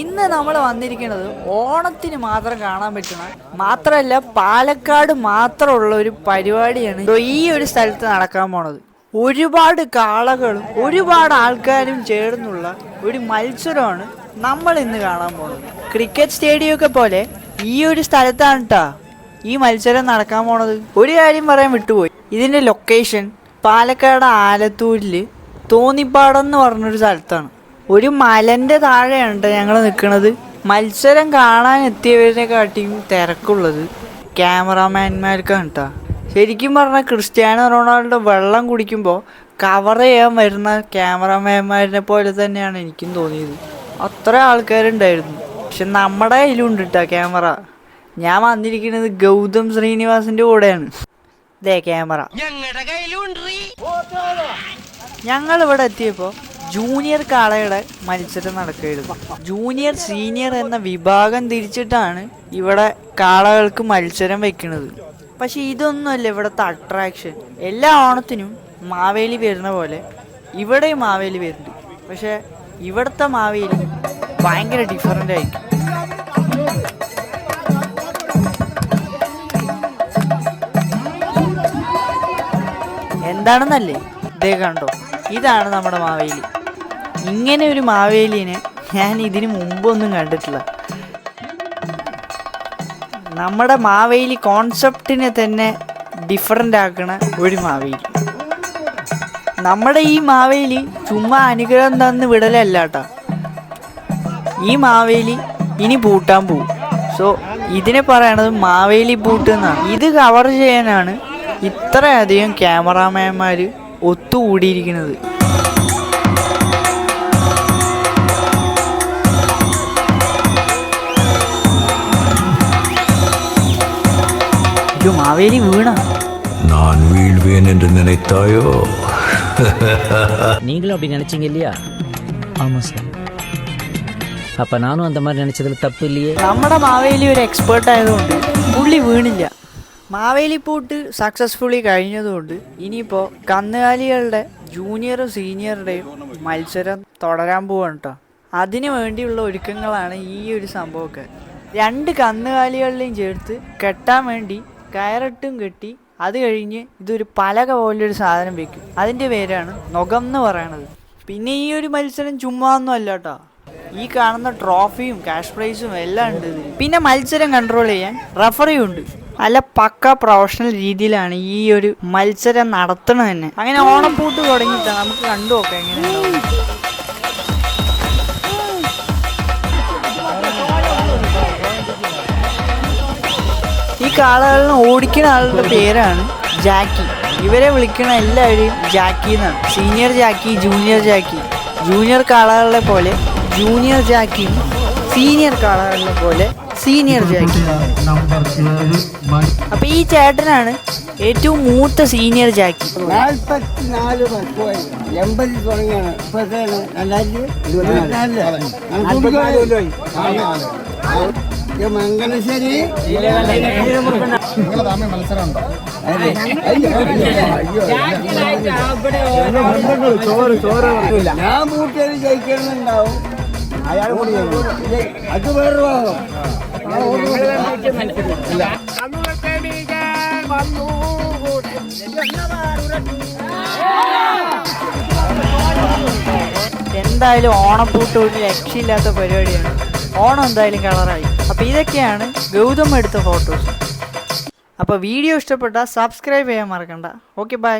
ഇന്ന് നമ്മൾ വന്നിരിക്കുന്നത് ഓണത്തിന് മാത്രം കാണാൻ പറ്റുന്ന മാത്രമല്ല പാലക്കാട് മാത്രമുള്ള ഒരു പരിപാടിയാണ് ഈ ഒരു സ്ഥലത്ത് നടക്കാൻ പോണത്. ഒരുപാട് കാളകളും ഒരുപാട് ആൾക്കാരും ചേർന്നുള്ള ഒരു മത്സരമാണ് നമ്മൾ ഇന്ന് കാണാൻ പോണത്. ക്രിക്കറ്റ് സ്റ്റേഡിയം ഒക്കെ പോലെ ഈ ഒരു സ്ഥലത്താണ് കേട്ടാ ഈ മത്സരം നടക്കാൻ പോണത്. ഒരു കാര്യം പറയാൻ വിട്ടുപോയി. ഇതിന്റെ ലൊക്കേഷൻ പാലക്കാട് ആലത്തൂരിൽ തോന്നിപ്പാടം എന്ന് പറഞ്ഞൊരു സ്ഥലത്താണ്. ഒരു മലന്റെ താഴെയാണ് ഞങ്ങൾ നിൽക്കുന്നത് മത്സരം കാണാൻ എത്തിയവരെ കാട്ടിയും തിരക്കുള്ളത് ക്യാമറാമാൻമാർക്കാണ് കേട്ടോ ശരിക്കും പറഞ്ഞാൽ ക്രിസ്ത്യാനോ റൊണാൾഡോ വെള്ളം കുടിക്കുമ്പോൾ കവർ ചെയ്യാൻ വരുന്ന ക്യാമറാമാൻമാരിനെ പോലെ തന്നെയാണ് എനിക്കും തോന്നിയത്. അത്ര ആൾക്കാരുണ്ടായിരുന്നു. പക്ഷെ നമ്മുടെ കയ്യിലുണ്ട് കേട്ടോ ക്യാമറ. ഞാൻ വന്നിരിക്കുന്നത് ഗൗതം ശ്രീനിവാസിന്റെ കൂടെയാണ്. ദേ ക്യാമറ. ഞങ്ങൾ ഇവിടെ എത്തിയപ്പോൾ ജൂനിയർ കാളയുടെ മത്സരം നടക്കുകയായിരുന്നു. ജൂനിയർ സീനിയർ എന്ന വിഭാഗം തിരിച്ചിട്ടാണ് ഇവിടെ കാളകൾക്ക് മത്സരം വെക്കുന്നത്. പക്ഷെ ഇതൊന്നുമല്ല ഇവിടുത്തെ അട്രാക്ഷൻ എല്ലാ ഓണത്തിനും മാവേലി വരുന്ന പോലെ ഇവിടെയും മാവേലി വരുന്നുണ്ട്. പക്ഷെ ഇവിടുത്തെ മാവേലി ഭയങ്കര ഡിഫറന്റ് ആയിരിക്കും. എന്താണെന്നല്ലേ? ഇതേ കണ്ടോ ഇതാണ് നമ്മുടെ മാവേലി. ഇങ്ങനെ ഒരു മാവേലിനെ ഞാൻ ഇതിനു മുമ്പൊന്നും കണ്ടിട്ടില്ല. നമ്മുടെ മാവേലി കോൺസെപ്റ്റിനെ തന്നെ ഡിഫറന്റ് ആക്കണ ഒരു മാവേലി. നമ്മുടെ ഈ മാവേലി ചുമ്മാ അനുഗ്രഹം തന്ന് വിടലല്ല കേട്ടോ ഈ മാവേലി ഇനി പൂട്ടാൻ പോവും. സോ ഇതിനെ പറയണത് മാവേലി പൂട്ട് എന്നാണ് ഇത് കവർ ചെയ്യാനാണ് ഇത്രയധികം ക്യാമറാമാൻമാർ ഒത്തുകൂടിയിരിക്കുന്നത്. മാവേലി വീണ நான் வீழ்வேன் என்று நினைத்தாயோ நீங்களும் அப்படி நினைச்சீங்க இல்லையா ஆமா சார் அப்ப நானும் அந்த மாதிரி நினைச்சதுல தப்பு இல்லையே നമ്മുടെ മാവേലി ഒരു എക്സ്പേർട്ട് ആയതുകൊണ്ട് പുള്ളി വീണില്ല മാവേലി പൂട്ട് സക്സസ്ഫുള്ളി കഴിഞ്ഞതുകൊണ്ട് ഇനിയിപ്പോൾ കന്നുകാലികളുടെ ജൂനിയറും സീനിയറുടെയും മത്സരം തുടരാൻ പോവാണ് കേട്ടോ അതിനു വേണ്ടിയുള്ള ഒരുക്കങ്ങളാണ് ഈ ഒരു സംഭവമൊക്കെ രണ്ട് കന്നുകാലികളിലെയും ചേർത്ത് കെട്ടാൻ വേണ്ടി കയറിട്ടും കെട്ടി അത് കഴിഞ്ഞ് ഇതൊരു പലക പോലൊരു സാധനം വെക്കും. അതിന്റെ പേരാണ് നൊകം എന്ന് പറയണത്. പിന്നെ ഈ ഒരു മത്സരം ചുമ്മാ ഒന്നും അല്ല കേട്ടോ ഈ കാണുന്ന ട്രോഫിയും ക്യാഷ് പ്രൈസും എല്ലാം ഉണ്ട് ഇതിൽ പിന്നെ മത്സരം കൺട്രോൾ ചെയ്യാൻ റഫറിയും ഉണ്ട്. നല്ല പക്ക പ്രൊഫഷണൽ രീതിയിലാണ് ഈ ഒരു മത്സരം നടത്തണത് അങ്ങനെ ഓണം പൂട്ട് തുടങ്ങിയിട്ടാണ് നമുക്ക് കണ്ടു നോക്കാം എങ്ങനെയാണ് ഈ കാളകളിനെ ഓടിക്കുന്ന ആളുടെ പേരാണ് ജാക്കി. ഇവരെ വിളിക്കുന്ന എല്ലാവരെയും ജാക്കി എന്നാണ്. Senior Jackie junior Jackie. Junior കാളകളെ പോലെ ജൂനിയർ ജാക്കി സീനിയർ കാളകളെ പോലെ സീനിയർ ജാക്കി. അപ്പൊ ഈ ചേട്ടനാണ് ഏറ്റവും മൂത്ത സീനിയർ ജാക്കി. നാൽപ്പത്തിനാല് മംഗലശ്ശേരി ചോറ് ചോറ് ഞാൻ മൂട്ടയിൽ ജയിക്കണമെന്നുണ്ടാവും അയാൾ കൂടി അത് വേറൊരു ഭാഗം. എന്തായാലും ഓണപ്പൂട്ട് ഒരു രക്ഷയില്ലാത്ത പരിപാടിയാണ്. ഓണം എന്തായാലും കളറായി. അപ്പോൾ ഇതൊക്കെയാണ് ഗൗതം എടുത്ത ഫോട്ടോസ് അപ്പോൾ വീഡിയോ ഇഷ്ടപ്പെട്ടാൽ സബ്സ്ക്രൈബ് ചെയ്യാൻ മറക്കണ്ട. Okay bye